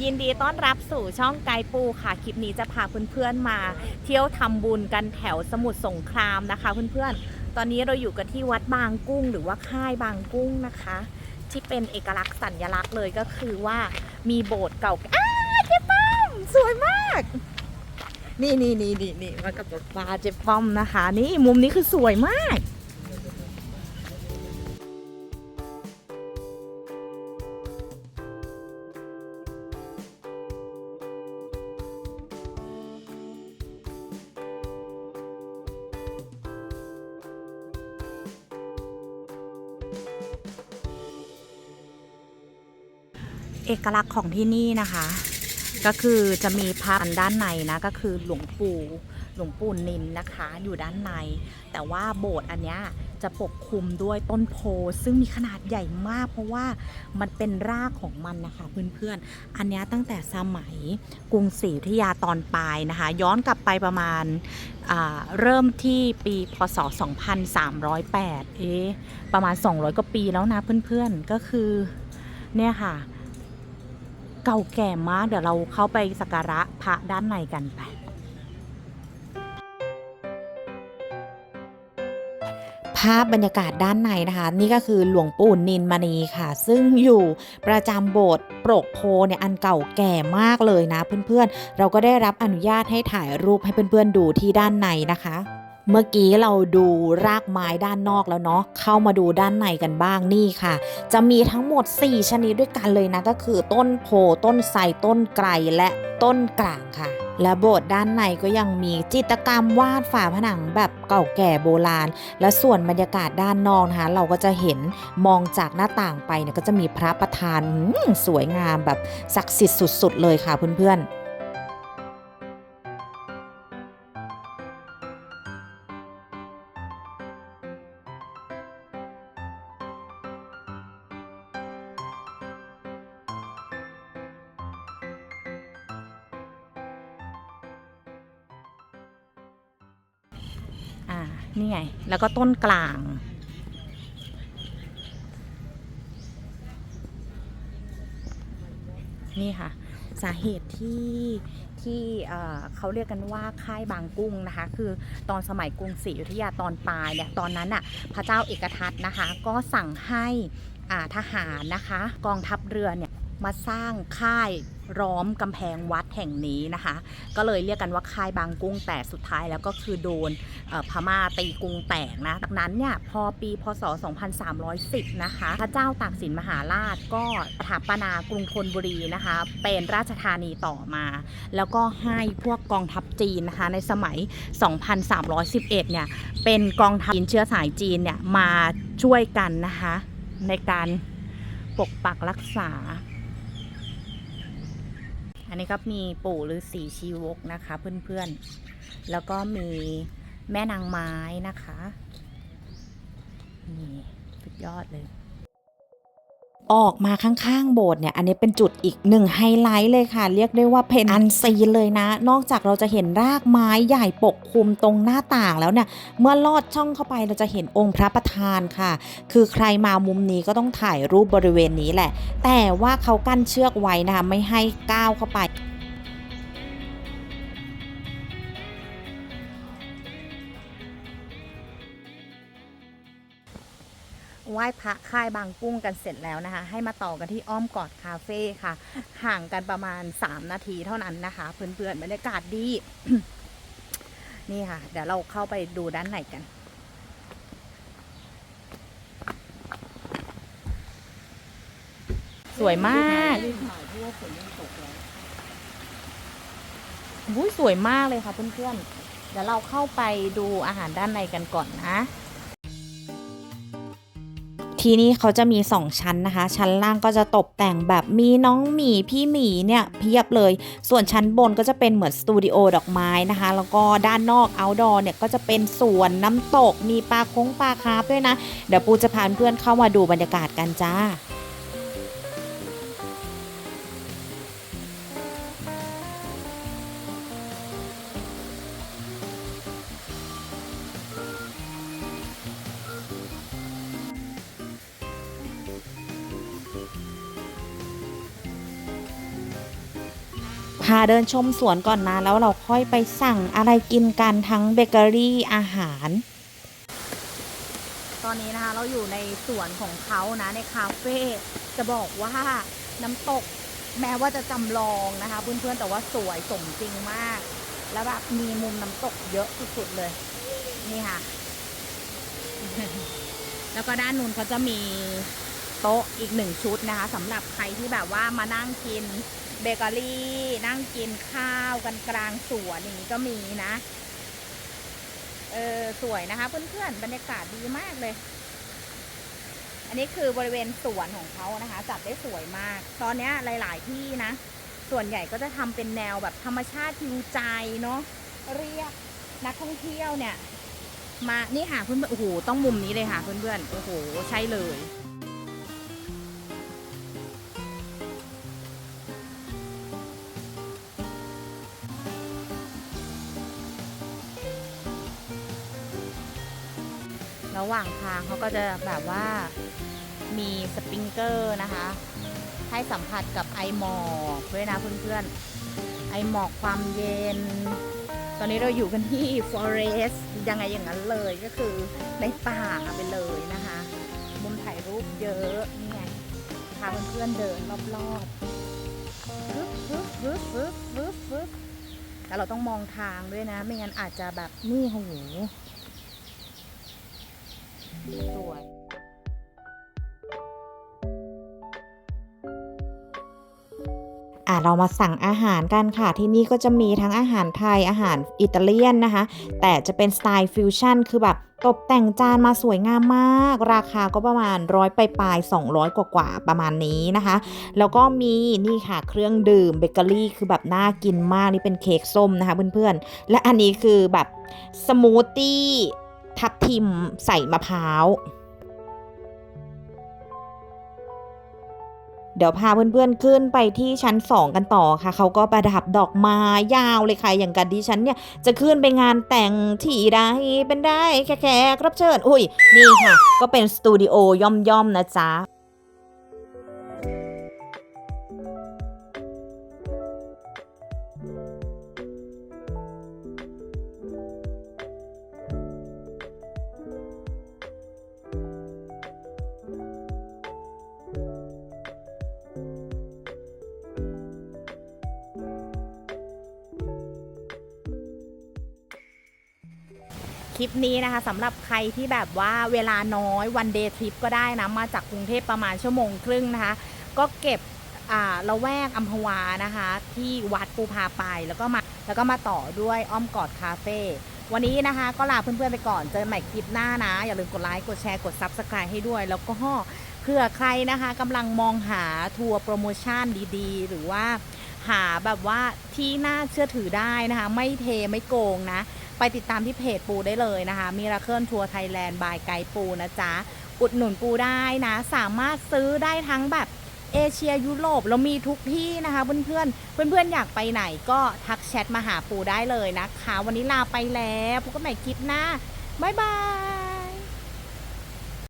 ยินดีต้อนรับสู่ช่องไกปูค่ะ คลิปนี้จะพาเพื่อนๆมา เที่ยวทำบุญกันแถวสมุทรสงครามนะคะเพื่อนๆ ตอนนี้เราอยู่กันที่วัดบางกุ้ง หรือว่าค่ายบางกุ้งนะคะ ที่เป็นเอกลักษณ์สัญลักษณ์เลยก็คือว่ามีโบสถ์เก่าอ้าเจ๊ป้อมสวยมาก นี่นี่นี่นี่นี่มากับปลาเจ๊ป้อมนะคะ นี่มุมนี้คือสวยมาก เอกลักษณ์ของที่นี่นะคะ ก็คือจะมีพระด้านในนะก็คือหลวงปู่หลวงปู่นินนะคะ อยู่ด้านใน แต่ว่าโบสถ์อันเนี้ยจะปกคลุมด้วยต้นโพซึ่งมีขนาดใหญ่มาก เพราะว่ามันเป็นรากของมันนะคะเพื่อนๆ อันนี้ตั้งแต่สมัยกรุงศรีอยุธยาตอนปลายนะคะ ย้อนกลับไปประมาณาเริ่มที่ปีพศ 2308 เอ๊ประมาณ 200 กว่าปีแล้วนะเพื่อนๆ ก็คือเนี่ยค่ะ เก่าแก่มาก เดี๋ยวเราเข้าไปสักการะพระด้านในกันไปภาพบรรยากาศด้านในนะคะ นี่ก็คือหลวงปู่นินมณีค่ะ ซึ่งอยู่ประจำโบสถ์โปรกโพเนี่ยอันเก่าแก่มากเลยนะเพื่อนๆ เราก็ได้รับอนุญาตให้ถ่ายรูปให้เพื่อนๆดูที่ด้านในนะคะ เมื่อกี้เราดูรากไม้ด้านนอกแล้วเนาะเข้ามาดูด้านในกันบ้างนี่ค่ะ จะมีทั้งหมด 4 ชนิดด้วยกันเลยนะ ก็คือต้นโพต้นไทรต้นไกรและต้นกลางค่ะ และโบสถ์ด้านในก็ยังมีจิตรกรรมวาดฝาผนังแบบเก่าแก่โบราณ และส่วนบรรยากาศด้านนอกนะคะเราก็จะเห็นมองจากหน้าต่างไปเนี่ยก็จะมีพระประธานสวยงามแบบศักดิ์สิทธิ์สุด ๆ เลยค่ะเพื่อนๆ อ่า นี่ไง แล้วก็ต้นกลาง นี่ค่ะ สาเหตุที่ที่เอ่อเขาเรียกกันว่าค่ายบางกุ้งนะคะ คือตอนสมัยกรุงศรีอยุธยาตอนปลายเนี่ยตอนนั้นน่ะพระเจ้าเอกทัตนะคะ ก็สั่งให้ทหารนะคะ กองทัพเรือเนี่ย มาสร้างค่ายล้อมกำแพงวัดแห่งนี้นะคะ ก็เลยเรียกกันว่าค่ายบางกุ้งแต่สุดท้ายแล้วก็คือโดนพม่าตีกรุงแตกนะจากนั้นเนี่ยพอปีพศ 2310 นะคะ พระเจ้าตากสินมหาราชก็ถาปนากรุงธนบุรีนะคะ เป็นราชธานีต่อมา แล้วก็ให้พวกกองทัพจีนนะคะในสมัย 2311 เนี่ยเป็นกองทัพจีนเชื้อสายจีนเนี่ยมาช่วยกันนะคะในการปกปักรักษา อันนี้ก็มีปู่ฤาษีชีวกนะคะเพื่อนๆ แล้วก็มีแม่นางไม้นะคะ นี่สุดยอดเลย ออกมาข้างๆโบสถ์เนี่ย อันนี้เป็นจุดอีกหนึ่งไฮไลท์เลยค่ะ เรียกได้ว่าเพนอันซีนเลยนะ นอกจากเราจะเห็นรากไม้ใหญ่ปกคลุมตรงหน้าต่างแล้วเนี่ย เมื่อลอดช่องเข้าไปเราจะเห็นองค์พระประธานค่ะ คือใครมามุมนี้ก็ต้องถ่ายรูปบริเวณนี้แหละ แต่ว่าเขากั้นเชือกไว้นะคะไม่ให้ก้าวเข้าไป ไหว้พระค่ายบางกุ้งกันเสร็จแล้วนะคะ ให้มาต่อกันที่อ้อมกอดคาเฟ่ค่ะ ห่างกันประมาณ 3 นาทีเท่านั้นนะคะ เพื่อนๆบรรยากาศดี นี่ค่ะ เดี๋ยวเราเข้าไปดูด้านในกันสวยมากอุ้ยสวยมากเลยค่ะเพื่อนๆ เดี๋ยวเราเข้าไปดูอาหารด้านในกันก่อนนะ ที่นี่เขาจะมี 2 ชั้นนะคะ ชั้นล่างก็จะตกแต่งแบบมีน้องหมีพี่หมีเนี่ยเพียบเลย ส่วนชั้นบนก็จะเป็นเหมือนสตูดิโอดอกไม้นะคะ แล้วก็ด้านนอกเอาดอร์เนี่ยก็จะเป็นสวนน้ำตก มีปลาคงปลาคาร์ฟด้วยนะ เดี๋ยวปูจะพาเพื่อนเข้ามาดูบรรยากาศกันจ้าาเดินชมสวนก่อนนะ แล้วเราค่อยไปสั่งอะไรกินกันทั้งเบเกอรี่อาหาร ตอนนี้นะคะเราอยู่ในสวนของเขานะในคาเฟ่จะบอกว่าน้ำตกแม้ว่าจะจำลองนะคะเพื่อนๆแต่ว่าสวยสมจริงมาก แล้วแบบมีมุมน้ำตกเยอะสุดๆเลย นี่ค่ะ แล้วก็ด้านนู้นเขาจะมีโต๊ะอีกหนึ่งชุดนะคะสำหรับใครที่แบบว่ามานั่งกิน เบเกอรี่นั่งกินข้าวกันกลางสวนอย่างนี้ก็มีนะ เออสวยนะคะเพื่อนๆบรรยากาศดีมากเลย อันนี้คือบริเวณสวนของเขานะคะ จัดได้สวยมาก ตอนนี้หลาย ๆ ที่นะ ส่วนใหญ่ก็จะทำเป็นแนวแบบธรรมชาติฮิวใจเนาะเรียกนักท่องเที่ยวเนี่ย มานี่ค่ะเพื่อนๆโอ้โหต้องมุมนี้เลยค่ะเพื่อนๆโอ้โหใช่เลย ระหว่างทางเขาก็จะแบบว่ามีสปริงเกอร์นะคะ ให้สัมผัสกับไอหมอกด้วยนะเพื่อนๆ ไอหมอกความเย็น ตอนนี้เราอยู่กันที่ forest ยังไงอย่างนั้นเลยก็คือในป่าไปเลยนะคะมุมถ่ายรูปเยอะนี่ไงพาเพื่อนๆเดินรอบๆฟึบฟึบฟึบฟึบฟึบฟึบแต่เราต้องมองทางด้วยนะ ไม่งั้นอาจจะแบบนี่โอ้โห สวยอะเรามาสั่งอาหารกันค่ะ ที่นี่ก็จะมีทั้งอาหารไทยอาหารอิตาเลียนนะคะ แต่จะเป็นสไตล์ฟิวชั่นคือแบบตกแต่งจานมาสวยงามมาก ราคาก็ประมาณร้อยปปลายๆ200 กว่ากว่าประมาณนี้นะคะ แล้วก็มีนี่ค่ะเครื่องดื่มเบเกอรี่คือแบบน่ากินมาก นี่เป็นเค้กส้มนะคะเพื่อนๆ และอันนี้คือแบบสมูทตี้ ทับทิมใส่มะพร้าว เดี๋ยวพาเพื่อนๆขึ้นไปที่ชั้นสองกันต่อค่ะ เขาก็ประดับดอกไม้ยาวเลยค่ะ อย่างกันดิฉันเนี่ย จะขึ้นไปงานแต่งที่ใดเป็นได้แค่แขกรับเชิญ อุ้ย นี่ค่ะ ก็เป็นสตูดิโอย่อมๆนะจ๊ะ ลิปนี้นะคะสำหรับใครที่แบบว่าเวลาน้อยวันเดย์ทริปก็ได้นะ มาจากกรุงเทพประมาณชั่วโมงครึ่งนะคะ ก็เก็บอ่าละแวกอัมพวานะคะ ที่วัดปูพาไปแล้วก็มาแล้วก็มาต่อด้วยอ้อมกอดคาเฟ่วันนี้นะคะ ก็ลาเพื่อนๆไปก่อนเจอใหม่คลิปหน้านะ อย่าลืมกดไลค์กดแชร์กด Subscribe ให้ด้วย แล้วก็เผื่อใครนะคะกำลังมองหาทัวร์โปรโมชั่นดีๆ หรือว่าหาแบบว่าที่น่าเชื่อถือได้นะคะ ไม่เทไม่โกงนะ ไปติดตามที่เพจปูได้เลยนะคะมีราเคิลทัวร์ไทยแลนด์บายไกด์ปูนะจ๊ะ อุดหนุนปูได้นะ สามารถซื้อได้ทั้งแบบเอเชียยุโรปเรามีทุกที่นะคะเพื่อนๆเพื่อนเพื่อยากไปไหนก็ทักแชทมาหาปูได้เลยนะคะ วันนี้ลาไปแล้วพบกันใหม่คลิปหน้าบ๊ายบาย